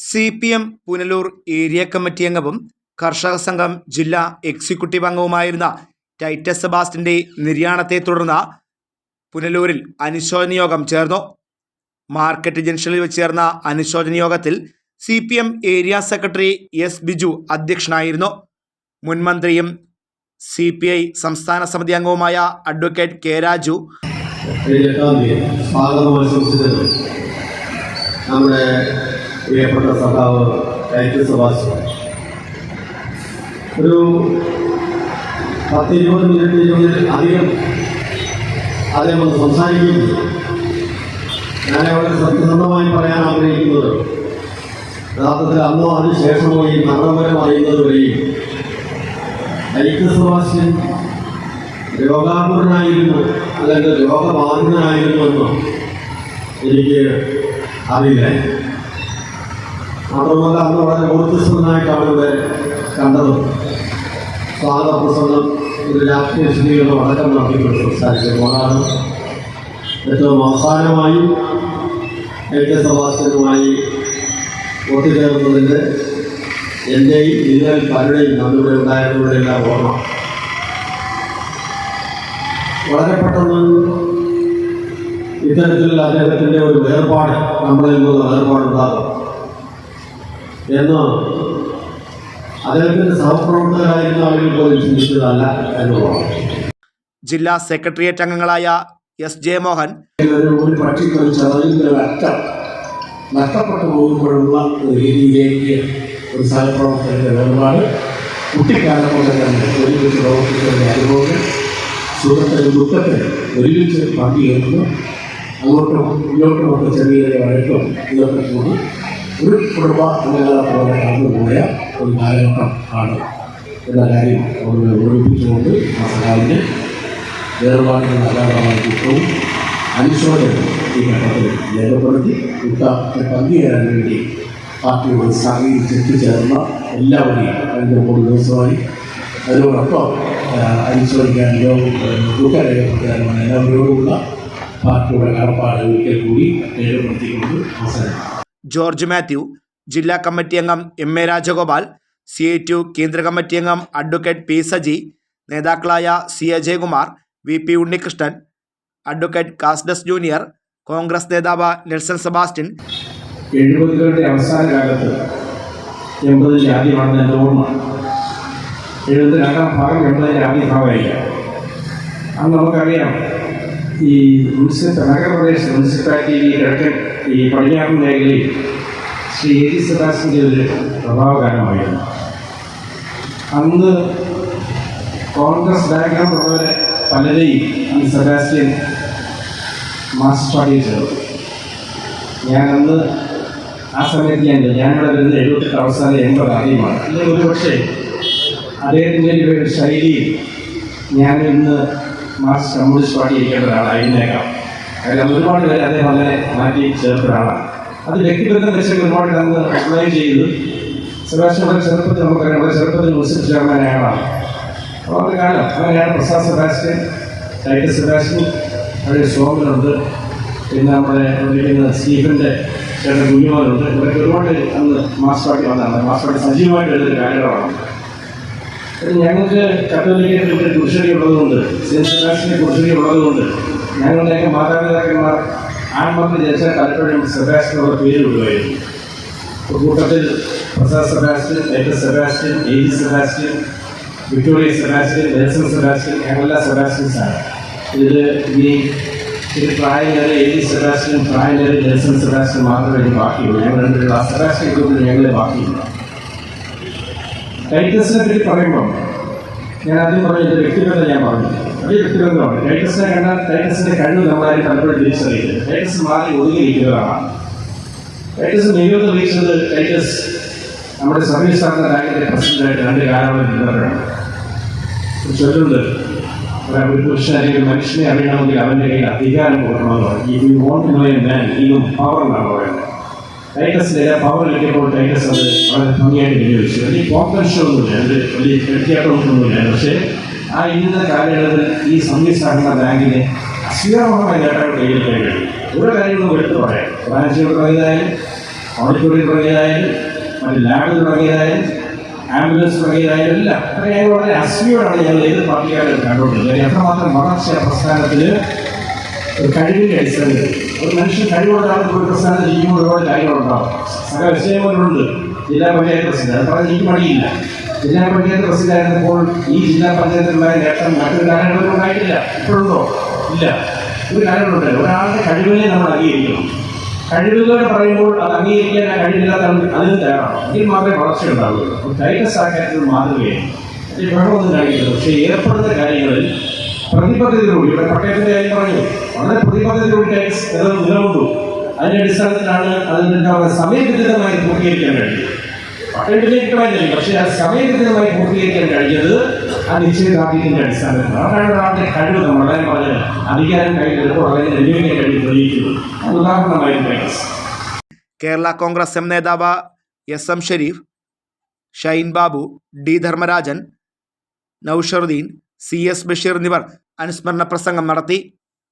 C P M Punalur area committee അംഗവും കർഷക സംഘം ജില്ലാ എക്സിക്യൂട്ടീവ് അംഗവുമായിരുന്ന ടൈറ്റസ് സെബാസ്റ്റിന്റെ നിര്യാണത്തെ തുടർന്ന് പുനലൂരിൽ അനുശോചന യോഗം ചേർന്നു. മാർക്കറ്റ് ജംഗ്ഷനിൽ വെച്ച് ചേർന്ന അനുശോചന യോഗത്തിൽ C P M area secretary S Biju അധ്യക്ഷനായിരുന്നു. മുൻമന്ത്രിയും സി പി ഐ സംസ്ഥാന സമിതി അംഗവുമായ അഡ്വക്കേറ്റ് കെ രാജു നമ്മുടെ പ്രിയപ്പെട്ട സഖാവ് ടൈറ്റസ് സുഭാഷ് ഒരു പത്ത് ഇരുപത് മിനിറ്റ് അധികം അദ്ദേഹം ഒന്ന് സംസാരിക്കുന്നു. ഞാൻ അവിടെ സത്യസന്ധമായി പറയാൻ ആഗ്രഹിക്കുന്നത് യഥാർത്ഥത്തിൽ അന്നോ അതിന് ശേഷമോ ഈ മരണപരം അറിയുന്നത് വരെയും ടൈറ്റസ് സുഭാഷൻ രോഗാകുലനായിരുന്നു അല്ലെങ്കിൽ രോഗബാധിതനായിരുന്നു എന്ന് എനിക്ക് അറിയില്ല. മാത്രമല്ല അന്ന് വളരെ ഊർജസ്വലനായിട്ടാണ് ഇവിടെ കണ്ടത്. സ്വാഗത പ്രസംഗം ഒരു രാഷ്ട്രീയ സ്ഥിതികളും അടക്കം നടത്തിക്കൊണ്ട് സംസാരിക്കുമ്പോഴാണ് ഏറ്റവും അവസാനമായി കെ സഭാസനുമായി ഒത്തുചേർന്നതിന്റെ എന്റെയും ഇന്നലെ പലരുടെയും അന്നിവിടെ ഉണ്ടായിരുന്നവരെല്ലാം ഓർമ്മ. വളരെ പെട്ടെന്ന് ഇത്തരത്തിലുള്ള അദ്ദേഹത്തിന്റെ ഒരു വേർപാട് നമ്മളിൽ നിന്നുള്ള വേർപാടുണ്ടാകും. എന്ന് അദ്ദേഹത്തിന്റെ സഹപ്രവർത്തകരായിരുന്ന ആളുകൾ പോലും ചിന്തിച്ചതല്ല എന്നുള്ളതാണ്. ജില്ലാ സെക്രട്ടേറിയറ്റ് അംഗങ്ങളായ എസ് ജെ മോഹൻ ഒരു ചെറിയ അറ്റം നഷ്ടപ്പെട്ടു പോകുമ്പോഴുള്ള രീതിയിലേക്ക് ഒരു സഹപ്രവർത്തകരുടെ വേർപാട് കുട്ടിക്കാലം കൊണ്ട് തന്നെ ഒരുമിച്ച് പ്രവർത്തിക്കുന്ന അനുഭവങ്ങൾ സുഹൃത്തിന് ദുഃഖത്തെ ഒരുമിച്ച് പങ്കുചേർന്ന് അങ്ങോട്ടും ഇങ്ങോട്ടുമൊക്കെ ചെറിയ വഴക്കും ഇതൊക്കെ കൂടി ഒരു കുടുംബ അംഗങ്ങളെ പോലെ കടന്നുപോയ ഒരു കാലഘട്ടം ആണ് എന്ന കാര്യം അവിടെ ഓർമ്മിപ്പിച്ചുകൊണ്ട് ആ സഹാവിന്റെ വേർപാടിന് അകാരണമായ ദുഃഖവും അനുശോചനവും ഈ ഘട്ടത്തിൽ രേഖപ്പെടുത്തി ദുഃഖത്തെ പങ്കുചേരാൻ വേണ്ടി പാർട്ടിയോട് സഹകരിച്ച് എത്തിച്ചേർന്ന എല്ലാവരെയും കഴിഞ്ഞ മൂന്ന് ദിവസമായി അതിനോടൊപ്പം അനുശോചിക്കാൻ ദുഃഖ രേഖപ്പെടുത്താനുമാണ് എല്ലാവരോടുമുള്ള പാർട്ടിയുടെ കടപ്പാട് ഒരിക്കൽ കൂടി രേഖപ്പെടുത്തിക്കൊണ്ട് അവസാനം ജോർജ് മാത്യു ജില്ലാ കമ്മിറ്റി അംഗം M A Rajagopal C I to കേന്ദ്ര കമ്മിറ്റി അംഗം അഡ്വക്കേറ്റ് പി സജി നേതാക്കളായ C Ajayakumar V P Unnikrishnan advocate കാസ്ഡസ് junior Congress നേതാവ് നെൽസൺ സെബാസ്റ്റ്യൻ. എഴുപതുകളുടെ അവസാന കാലത്ത് എൺപതിന്റെ ആദ്യമാണെന്ന് എന്റെ ഓർമ്മ. എഴുപത്തി രണ്ടാം ഭാഗം എൺപതിന്റെ ആദ്യ ഭാഗമായിരിക്കാം അന്ന് നമുക്കറിയാം ഈ മുനിസിപ്പൽ നഗരപ്രദേശ മുനിസിപ്പാലിറ്റി കിഴക്കൻ ഈ പടിഞ്ഞാറൻ മേഖലയിൽ ശ്രീ എ ജി സെബാസ്റ്റിന്റെ ഒരു പ്രഭാവകാലമായിരുന്നു അന്ന് കോൺഗ്രസ് ബാക്ക്ഗ്രൗണ്ട് ഉള്ളവരെ പലരെയും ഈ സെബാസ്റ്റ്യൻ മാസ്റ്റർ പാർട്ടിയിൽ ചേർന്നു ഞാനന്ന് ആ സമയത്ത് ഞാൻ ഞാനിവിടെ വരുന്നത് എഴുപത്തെട്ട് അവസാനം എൺപത് ആദ്യമാണ്. അല്ലെങ്കിൽ ഒരുപക്ഷെ അദ്ദേഹത്തിന്റെ ഒരു ശൈലിയിൽ ഞാൻ ഇന്ന് മാസ് കമ്മ്യൂണിസ്റ്റ് പാർട്ടി ഇരിക്കേണ്ട ഒരാളായിരുന്നേക്കാം കാരണം ഒരുപാട് പേര് അദ്ദേഹം അങ്ങനെ മാറ്റി ചേർത്ത ഒരാളാണ്. അത് വ്യക്തിബന്ധം വെച്ച് ഒരുപാട് അന്ന് അപ്ലൈ ചെയ്തു. സെബാസ്റ്റ്യൻ വളരെ ചെറുപ്പത്തിൽ നമുക്കറിയാം വളരെ ചെറുപ്പത്തിൽ മുസ്ലിം ചേർന്ന അയാളാണ് അപ്പോൾ അത് കാലം അങ്ങനെയാണ് പ്രസാദ് സെബാസ്റ്റ്യൻ ടൈറ്റസ് സെബാസ്റ്റ്യൻ അവിടെ സോമനുണ്ട്. പിന്നെ നമ്മുടെ വന്നിരിക്കുന്ന സ്റ്റീഫന്റെ ചേട്ടൻ കുഞ്ഞുമാരുണ്ട് ഇവരൊക്കെ ഒരുപാട് അന്ന് മാസ്റ്റർ പാർട്ടി വന്നതാണ്. മാസ്റ്റർ പാർട്ടി സജീവമായിട്ട് എഴുതുന്ന ഇത് ഞങ്ങൾക്ക് കത്തോലിക്കത്തിൽ ഒരു കുറിച്ചടി ഉള്ളതുകൊണ്ട് സെബാസ്റ്റിന്റെ കുറിച്ചടി ഉള്ളതുകൊണ്ട് ഞങ്ങളുടെയൊക്കെ മാതാപിതാക്കന്മാർ ആൺമക്കൾ ജനിച്ച പലപ്പോഴും സെബാസ്റ്റിനുള്ള പേര് വിടുമായിരുന്നു കൂട്ടത്തിൽ Prasad Sebastian let us Sebastian A G Sebastian Victoria Sebastian Nelson Sebastian ഞങ്ങളെല്ലാം സെബാസ്റ്റ്യൻസാണ് ഇതിൽ ഇനി ഇത് പ്രായനേറെ എ ജി സെബാസ്റ്റ്യൻ പ്രായനേറെ നെൽസൺ സെബാസ്റ്റ്യൻ മാത്രമേ ബാക്കിയുള്ളൂ. ഞങ്ങൾ രണ്ടുപേരും ആ സെബാസ്റ്റ്യൻ ഗ്രൂപ്പിൽ ഞങ്ങളെ ബാക്കിയില്ല. ടൈറ്റസിനെ പറ്റി പറയുമ്പോൾ ഞാൻ ആദ്യം പറഞ്ഞു എന്റെ വ്യക്തിബന്ധം ഞാൻ പറഞ്ഞു. വലിയ വ്യക്തിബന്ധമാണ്. ടൈറ്റസിനെ കണ്ടാൽ ടൈറ്റസിന്റെ കഴിവ് നമ്മളായി പലപ്പോഴും തിരിച്ചറിയില്ല. ടൈറ്റസ് മാറി ഒതുങ്ങിയിരിക്കുന്നതാണ് ടൈറ്റസ് നിയോഗം തെളിയിച്ചത് ടൈറ്റസ് നമ്മുടെ സർവീസ് സാറിന്റെ ബാങ്കിന്റെ പ്രസിഡന്റായിട്ട് രണ്ട് കാലങ്ങളിൽ നിന്നവരാണ് ചൊല്ലുണ്ട്. ഒരു പുരുഷൻ അല്ലെങ്കിൽ മനുഷ്യനെ അറിയണമെങ്കിൽ അവന്റെ കയ്യിൽ അധികാരം കൊടുക്കണമെന്ന് പറയും ഈ വോണ്ട് നോയ മാൻ ഈ പവർ എന്നാണ് പറയുന്നത്. ടൈറ്റസിന്റെ പവർ കിട്ടിയപ്പോൾ ടൈറ്റസ് അത് വളരെ ഭംഗിയായിട്ട് വിനിയോഗിച്ചു. വലിയ കോമ്പൻഷൻ ഒന്നുമില്ല. അത് വലിയ വ്യത്യാസമൊന്നുമില്ല പക്ഷേ ആ ഇന്നത്തെ കാലയളവിൽ ഈ സഹകരണ ബാങ്കിനെ അസ്വീകാരമായ നേട്ടങ്ങൾ കൈവരിക്കാൻ കഴിയും ഓരോ കാര്യങ്ങളും എടുത്തു പറയാം. ബ്രാഞ്ചുകൾ തുടങ്ങിയതായാലും ഓഡിറ്റോറിയം തുടങ്ങിയതായാലും മറ്റ് ലാബ് തുടങ്ങിയതായാലും ആംബുലൻസ് തുടങ്ങിയതായാലും എല്ലാം അത്രയും വളരെ അസ്മിയോടാണ് ഞങ്ങൾ ഏത് പാർട്ടിക്കാരും കണ്ടുകൊണ്ടിരുന്നത്. എത്രമാത്രം വളർച്ച പ്രസ്ഥാനത്തിൽ ഒരു കഴിവിന്റെ അടിസ്ഥാനത്തിൽ. ഒരു മനുഷ്യൻ കഴിവുള്ളതാണ് ഒരു പ്രസ്ഥാനത്ത് ജീവിക്കുന്ന ഒരുപാട് കാര്യങ്ങളുണ്ടാവും. സകല വിഷയങ്ങളുണ്ട് ജില്ലാ പഞ്ചായത്ത് പ്രസിഡന്റ്. അത് പറഞ്ഞ് എനിക്ക് മടിയില്ല ജില്ലാ പഞ്ചായത്ത് പ്രസിഡന്റ് ആയിരുന്നപ്പോൾ ഈ ജില്ലാ പഞ്ചായത്തിലുണ്ടായ നേട്ടം മറ്റൊരു കാര്യങ്ങളൊന്നും ഉണ്ടായിട്ടില്ല. ഇപ്പോഴുണ്ടോ? ഇല്ല. ഒരു കാര്യങ്ങളുണ്ട് ഒരാളുടെ കഴിവിനെ നമ്മൾ അംഗീകരിക്കണം. കഴിവുകൾ പറയുമ്പോൾ അത് അംഗീകരിക്കാൻ ആ കഴിവില്ലാത്ത അതിന് തയ്യാറാണ്. എങ്കിൽ മാത്രമേ വളർച്ച ഉണ്ടാവുകയുള്ളൂ. ടൈറ്റസ് ആ കാര്യത്തിൽ മാതൃകയാണ്. ബഹളമൊന്നും കാണിക്കുന്നത് പക്ഷേ ഏർപ്പെടുന്ന കാര്യങ്ങളിൽ പ്രതിബദ്ധതയോടുകൂടി ഇവിടെ പട്ടയത്തിന്റെ കാര്യം പറഞ്ഞു വളരെ നില നിലകൊണ്ടു അതിന്റെ അടിസ്ഥാനത്തിലാണ് അതിനുണ്ടാവുക സമയബന്ധിതമായി പൂർത്തീകരിക്കാൻ കിട്ടുമായിരുന്നില്ല പക്ഷേ ആ സമയബന്ധിതമായി പൂർത്തീകരിക്കാൻ കഴിഞ്ഞത് ആ നിശ്ചയദാർഢ്യത്തിന്റെ അടിസ്ഥാനത്തിലാണ്. അതാണ് ഒരാളുടെ കഴിവ് നമ്മൾ അതായത് പറഞ്ഞത് അധികാരം കയ്യിലെടുപ്പോൾ വളരെ വെല്ലുവിളിക്കാൻ കഴിയും തെളിയിക്കുന്നത് ഉദാഹരണമായി കേരള കോൺഗ്രസ് എം നേതാവ് S M Sherif Shine Babu D Dharmarajan Nausharuddin C S Basheer എന്നിവർ അനുസ്മരണ പ്രസംഗം നടത്തി.